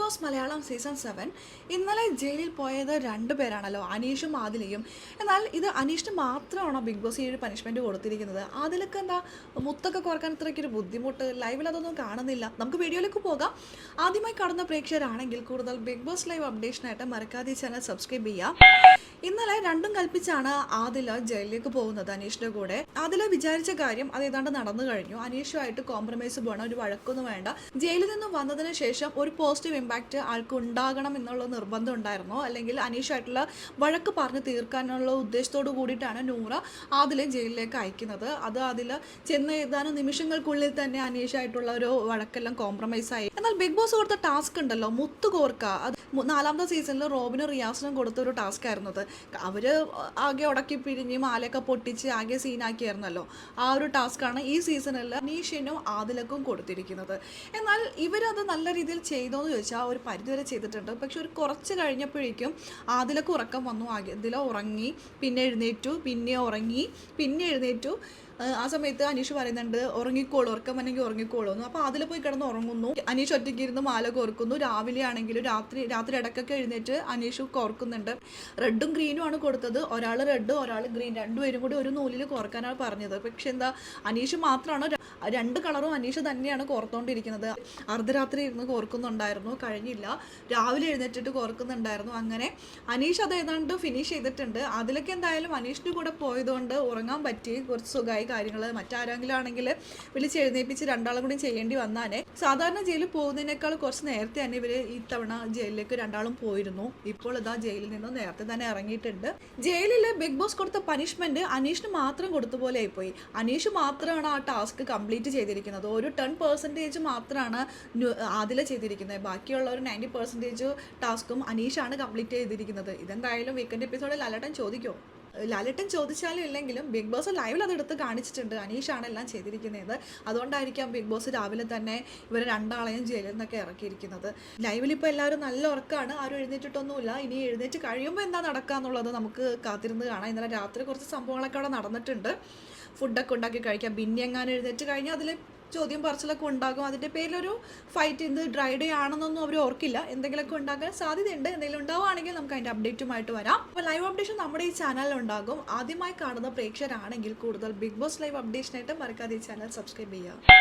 Boss Malayalam season seven ഇന്നലെ ജയിലിൽ പോയത് രണ്ട് പേരാണല്ലോ അനീഷും ആദിലയും. എന്നാൽ ഇത് അനീഷിന് മാത്രമാണോ ബിഗ് ബോസ് ഈ ഒരു പനിഷ്മെന്റ് കൊടുത്തിരിക്കുന്നത്? ആദിലൊക്കെ എന്താ മുത്തൊക്കെ കുറയ്ക്കാൻ ഇത്രയ്ക്കൊരു ബുദ്ധിമുട്ട്? ലൈവിൽ അതൊന്നും കാണുന്നില്ല. നമുക്ക് വീഡിയോയിലേക്ക് പോകാം. ആദ്യമായി കാണുന്ന പ്രേക്ഷകരാണെങ്കിൽ കൂടുതൽ ബിഗ് ബോസ് ലൈവ് അപ്ഡേഷനായിട്ട് മറക്കാതെ ചാനൽ സബ്സ്ക്രൈബ് ചെയ്യാം ഇന്നലെ രണ്ടും കൽപ്പിച്ചാണ് ആദില ജയിലിലേക്ക് പോകുന്നത് അനീഷിന്റെ കൂടെ. ആദില വിചാരിച്ച കാര്യം അത് ഏതാണ്ട് നടന്നു കഴിഞ്ഞു. അനീഷുമായിട്ട് കോംപ്രമൈസ് പോകണം ഒരു വഴക്കൊന്നും വേണ്ട. ജയിലിൽ നിന്ന് വന്നതിന് ശേഷം ഒരു പോസിറ്റീവ് ഇമ്പാക്റ്റ് ആൾക്ക് ഉണ്ടാകണം എന്നുള്ള നിർബന്ധം ഉണ്ടായിരുന്നോ? അല്ലെങ്കിൽ അനീഷായിട്ടുള്ള വഴക്ക് പറഞ്ഞ് തീർക്കാനുള്ള ഉദ്ദേശത്തോടു കൂടിയിട്ടാണ് നൂറ ആദിലെ ജയിലിലേക്ക് അയക്കുന്നത്. അത് അതിൽ ചെന്ന് ഏതാനും നിമിഷങ്ങൾക്കുള്ളിൽ തന്നെ അനീഷായിട്ടുള്ള ഒരു വഴക്കെല്ലാം കോംപ്രമൈസ് ആയി. എന്നാൽ ബിഗ് ബോസ് കൊടുത്ത ടാസ്ക് ഉണ്ടല്ലോ മുത്തു കോർക്ക അത് നാലാമത്തെ സീസണിൽ റോബിനും റിയാസിനും കൊടുത്ത ഒരു ടാസ്ക് ആയിരുന്നു അവർ ആകെ ഉടക്കി പിരിഞ്ഞ് മാലയൊക്കെ പൊട്ടിച്ച് ആകെ സീനാക്കിയായിരുന്നല്ലോ. ആ ഒരു ടാസ്ക്കാണ് ഈ സീസണിൽ അനീഷിനും ആദിലക്കും കൊടുത്തിരിക്കുന്നത്. എന്നാൽ ഇവരത് നല്ല രീതിയിൽ ചെയ്തോ എന്ന് ചോദിച്ചാൽ ഒരു പരിധിവരെ ചെയ്തിട്ടുണ്ട്. പക്ഷെ ഒരു കുറച്ച് കഴിഞ്ഞപ്പോഴേക്കും ആദിലക്ക് ഉറക്കം വന്നു. ആകെ ഇതിലോ ഉറങ്ങി പിന്നെ എഴുന്നേറ്റു പിന്നെ ഉറങ്ങി പിന്നെ എഴുന്നേറ്റു. ആ സമയത്ത് അനീഷ് പറയുന്നുണ്ട് ഉറങ്ങിക്കോളൂ ഉറക്കം വന്നെങ്കിൽ ഉറങ്ങിക്കോളൂ. എന്ന്. അപ്പോൾ അതിൽ പോയി കിടന്ന് ഉറങ്ങുന്നു. അനീഷ് ഒറ്റയ്ക്ക് ഇരുന്ന് മാല കോർക്കുന്നു രാവിലെ ആണെങ്കിലും രാത്രി രാത്രി ഇടക്കൊക്കെ എഴുന്നേറ്റ് അനീഷ് കോർക്കുന്നുണ്ട് റെഡും ഗ്രീനും ആണ് കൊടുത്തത്. ഒരാൾ റെഡ് ഒരാൾ ഗ്രീൻ. രണ്ടുപേരും കൂടി ഒരു നൂലിൽ കോർക്കാനാണ് പറഞ്ഞത്. പക്ഷെ എന്താ അനീഷ് മാത്രമാണ് രണ്ട് കളറും അനീഷ് തന്നെയാണ് കോർത്തോണ്ടിരിക്കുന്നത്. അർദ്ധരാത്രി ഇരുന്ന് കോർക്കുന്നുണ്ടായിരുന്നു കഴിഞ്ഞില്ല. രാവിലെ എഴുന്നേറ്റിട്ട് കോർക്കുന്നുണ്ടായിരുന്നു. അങ്ങനെ അനീഷ് അത് ഏതാണ്ട് ഫിനിഷ് ചെയ്തിട്ടുണ്ട്. അതിലൊക്കെ എന്തായാലും അനീഷിന്റെ കൂടെ പോയതുകൊണ്ട് ഉറങ്ങാൻ പറ്റി. കുറച്ച് സുഖമായി കാര്യങ്ങൾ മറ്റാരെങ്കിലും ആണെങ്കിൽ വിളിച്ച് എഴുന്നേപ്പിച്ച് രണ്ടാളും കൂടി ചെയ്യേണ്ടി വന്നാനെ സാധാരണ ജയിലിൽ പോകുന്നതിനേക്കാൾ കുറച്ച് നേരത്തെ തന്നെ ഇവർ ഈ തവണ ജയിലിലേക്ക് രണ്ടാളും പോയിരുന്നു. ഇപ്പോൾ ഇതാ ജയിലിൽ നിന്ന് നേരത്തെ തന്നെ ഇറങ്ങിയിട്ടുണ്ട്. ജയിലിൽ ബിഗ് ബോസ് കൊടുത്ത പനിഷ്മെന്റ് അനീഷിന് മാത്രം കൊടുത്ത പോലെ ആയിപ്പോയി. അനീഷ് മാത്രമാണ് ആ ടാസ്ക് കംപ്ലീറ്റ് ചെയ്തിരിക്കുന്നത്. ഒരു ടെൻ പെർസെന്റേജ് മാത്രമാണ് അതിലെ ചെയ്തിരിക്കുന്നത്. ബാക്കിയുള്ള ഒരു നയന്റി പെർസെന്റേജ് ടാസ്കും അനീഷാണ് കംപ്ലീറ്റ് ചെയ്തിരിക്കുന്നത്. ഇതെന്തായാലും വീക്കെൻഡ് എപ്പിസോഡിൽ അലട്ടൻ ചോദിക്കോ. ലാലേട്ടൻ ചോദിച്ചാലും ഇല്ലെങ്കിലും ബിഗ് ബോസ് ലൈവിൽ അതെടുത്ത് കാണിച്ചിട്ടുണ്ട്. അനീഷാണ് എല്ലാം ചെയ്തിരിക്കുന്നത്. അതുകൊണ്ടായിരിക്കാം ബിഗ് ബോസ് രാവിലെ തന്നെ ഇവർ രണ്ടാളെയും ജയിലിൽ നിന്നൊക്കെ ഇറക്കിയിരിക്കുന്നത്. ലൈവിൽ ഇപ്പോൾ എല്ലാവരും നല്ല ഉറക്കാണ്. ആരും എഴുന്നേറ്റിട്ടൊന്നുമില്ല. ഇനി എഴുന്നേറ്റ് കഴിയുമ്പോൾ എന്താ നടക്കുക എന്നുള്ളത് നമുക്ക് കാത്തിരുന്ന് കാണാം. ഇന്നലെ രാത്രി കുറച്ച് സംഭവങ്ങളൊക്കെ അവിടെ നടന്നിട്ടുണ്ട്. ഫുഡൊക്കെ ഉണ്ടാക്കി കഴിക്കാം. പിന്നെ എങ്ങാനും എഴുന്നേറ്റ് കഴിഞ്ഞാൽ അതിൽ ചോദ്യം പറച്ചിലൊക്കെ ഉണ്ടാകും. അതിന്റെ പേരിലൊരു ഫൈറ്റ് ഇത് ഡ്രൈ ഡേ ആണെന്നൊന്നും അവർ ഓർക്കില്ല. എന്തെങ്കിലുമൊക്കെ ഉണ്ടാകാൻ സാധ്യതയുണ്ട്. എന്തെങ്കിലും ഉണ്ടാവുകയാണെങ്കിൽ നമുക്ക് അതിന്റെ അപ്ഡേറ്റുമായിട്ട് വരാം. അപ്പോൾ ലൈവ് അപ്ഡേഷൻ നമ്മുടെ ഈ ചാനലിൽ ഉണ്ടാകും. ആദ്യമായി കാണുന്ന പ്രേക്ഷകരാണെങ്കിൽ കൂടുതൽ ബിഗ് ബോസ് ലൈവ് അപ്ഡേഷനായിട്ട് മറക്കാതെ ഈ ചാനൽ സബ്സ്ക്രൈബ് ചെയ്യുക.